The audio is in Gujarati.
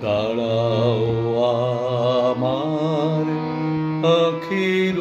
দাঁড়াও আমার আখির